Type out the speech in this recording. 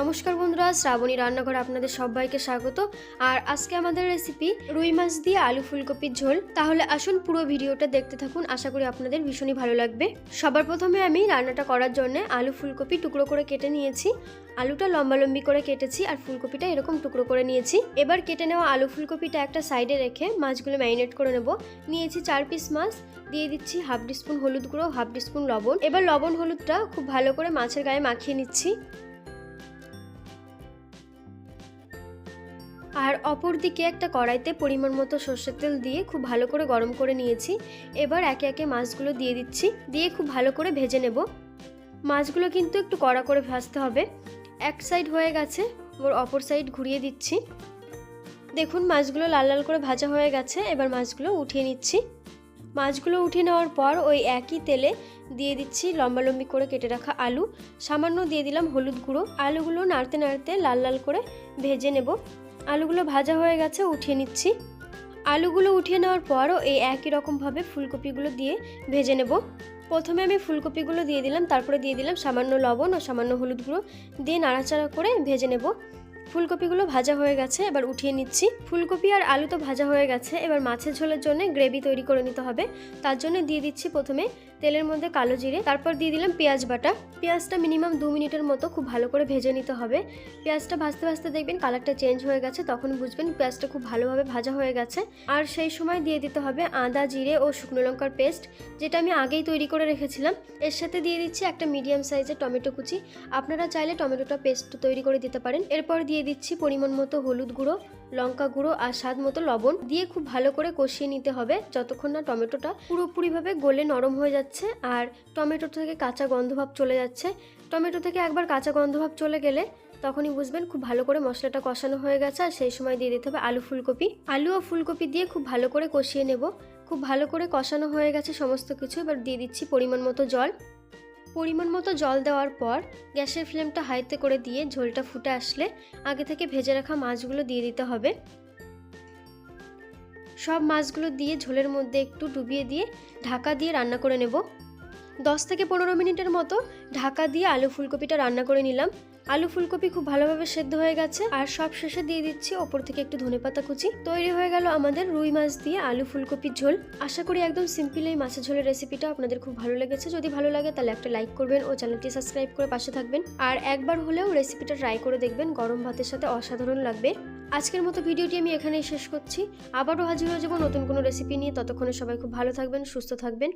নমস্কার বন্ধুরা, শ্রাবণী রান্নাঘরে আপনাদের সবাইকে স্বাগত। আর আজকে আমাদের রেসিপি রুই মাছ দিয়ে আলু ফুলকপির ঝোল। তাহলে আসুন পুরো ভিডিওটা দেখতে থাকুন, আশা করি আপনাদের ভীষণই ভালো লাগবে। সবার প্রথমে আমি রান্নাটা করার জন্য আলু ফুলকপি টুকরো করে কেটে নিয়েছি। আলুটা লম্বালম্বি করে কেটেছি আর ফুলকপিটা এরকম টুকরো করে নিয়েছি। এবার কেটে নেওয়া আলু ফুলকপিটা একটা সাইডে রেখে মাছগুলো ম্যারিনেট করে নেব। নিয়েছি চার পিস মাছ, দিয়ে দিচ্ছি হাফ স্পুন হলুদ গুঁড়ো, হাফ স্পুন লবণ। এবার লবণ হলুদটা খুব ভালো করে মাছের গায়ে মাখিয়ে নিচ্ছি। আর অপর দিকে একটা কড়াইতে পরিমাণ মতো সর্ষের তেল দিয়ে খুব ভালো করে গরম করে নিয়েছি। এবার একে একে মাছগুলো দিয়ে দিচ্ছি। দিয়ে খুব ভালো করে ভেজে নেব। মাছগুলো কিন্তু একটু কড়া করে ভাজতে হবে। এক সাইড হয়ে গেছে ওর অপর সাইড ঘুরিয়ে দিচ্ছি। দেখুন, মাছগুলো লাল লাল করে ভাজা হয়ে গেছে। এবার মাছগুলো উঠিয়ে নিচ্ছি। মাছগুলো উঠিয়ে নেওয়ার পর ওই একই তেলে দিয়ে দিচ্ছি লম্বালম্বি করে কেটে রাখা আলু। সামান্য দিয়ে দিলাম হলুদ গুঁড়ো। আলুগুলো নাড়তে নাড়তে লাল লাল করে ভেজে নেব। আলুগুলো ভাজা হয়ে গেছে, উঠিয়ে নিচ্ছি। আলুগুলো উঠিয়ে নেওয়ার পরও এই একই রকমভাবে ফুলকপিগুলো দিয়ে ভেজে নেব। প্রথমে আমি ফুলকপিগুলো দিয়ে দিলাম, তারপরে দিয়ে দিলাম সামান্য লবণ ও সামান্য হলুদ গুঁড়ো দিয়ে নাড়াচাড়া করে ভেজে নেব। ফুলকপিগুলো ভাজা হয়ে গেছে, এবার উঠিয়ে নিচ্ছি। ফুলকপি আর আলু তো ভাজা হয়ে গেছে, এবার মাছের ঝোলের জন্য গ্রেভি তৈরি করে নিতে হবে। তার জন্য দিয়ে দিচ্ছি প্রথমে তেলের মধ্যে কালো জিরে, তারপর দিয়ে দিলাম পেঁয়াজ বাটা। পেঁয়াজটা মিনিমাম দু মিনিটের মতো খুব ভালো করে ভেজে নিতে হবে। পেঁয়াজটা ভাজতে ভাজতে দেখবেন কালারটা চেঞ্জ হয়ে গেছে, তখন বুঝবেন পেঁয়াজটা খুব ভালোভাবে ভাজা হয়ে গেছে। আর সেই সময় দিয়ে দিতে হবে আদা, জিরে ও শুকনো লঙ্কার পেস্ট, যেটা আমি আগেই তৈরি করে রেখেছিলাম। এর সাথে দিয়ে দিচ্ছি একটা মিডিয়াম সাইজের টমেটো কুচি। আপনারা চাইলে টমেটোটা পেস্ট তৈরি করে দিতে পারেন। এরপর দিয়ে দিচ্ছি পরিমাণ মতো হলুদ গুঁড়ো, লঙ্কা গুঁড়ো আর স্বাদ মতো লবণ দিয়ে খুব ভালো করে কষিয়ে নিতে হবে। যতক্ষণ না টমেটোটা পুরোপুরিভাবে গলে নরম হয়ে যাচ্ছে আর টমেটো থেকে কাঁচা গন্ধভাব চলে যাচ্ছে। টমেটো থেকে একবার কাঁচা গন্ধভাব চলে গেলে তখনই বুঝবেন খুব ভালো করে মশলাটা কষানো হয়ে গেছে আর সেই সময় দিয়ে দিতে হবে আলু ফুলকপি। আলু ও ফুলকপি দিয়ে খুব ভালো করে কষিয়ে নেব। খুব ভালো করে কষানো হয়ে গেছে সমস্ত কিছু। এবার দিয়ে দিচ্ছি পরিমাণ মতো জল। পরিমাণ মতো জল দেওয়ার পর গ্যাসের ফ্লেমটা হাইতে করে দিয়ে ঝোলটা ফুটে আসলে আগে থেকে ভেজে রাখা মাছগুলো দিয়ে দিতে হবে। সব মাছগুলো দিয়ে ঝোলের মধ্যে একটু ডুবিয়ে দিয়ে ঢাকা দিয়ে রান্না করে নেব। দশ থেকে পনেরো মিনিটের মতো ঢাকা দিয়ে আলু ফুলকপিটা রান্না করে নিলাম। আলু ফুলকপি খুব ভালোভাবে সেদ্ধ হয়ে গেছে। আর সব শেষে দিয়ে দিচ্ছি ওপর থেকে একটু ধনেপাতা কুচি। তৈরি হয়ে গেল আমাদের রুই মাছ দিয়ে আলু ফুলকপির ঝোল। আশা করি একদম সিম্পল এই মাছের ঝোলের রেসিপিটা আপনাদের খুব ভালো লেগেছে। যদি ভালো লাগে তাহলে একটা লাইক করবেন ও চ্যানেলটি সাবস্ক্রাইব করে পাশে থাকবেন। আর একবার হলেও রেসিপিটা ট্রাই করে দেখবেন, গরম ভাতের সাথে অসাধারণ লাগবে। আজকের মতো ভিডিওটি আমি এখানেই শেষ করছি। আবারও হাজির হয়ে যাব নতুন কোনো রেসিপি নিয়ে। ততক্ষণে সবাই খুব ভালো থাকবেন, সুস্থ থাকবেন।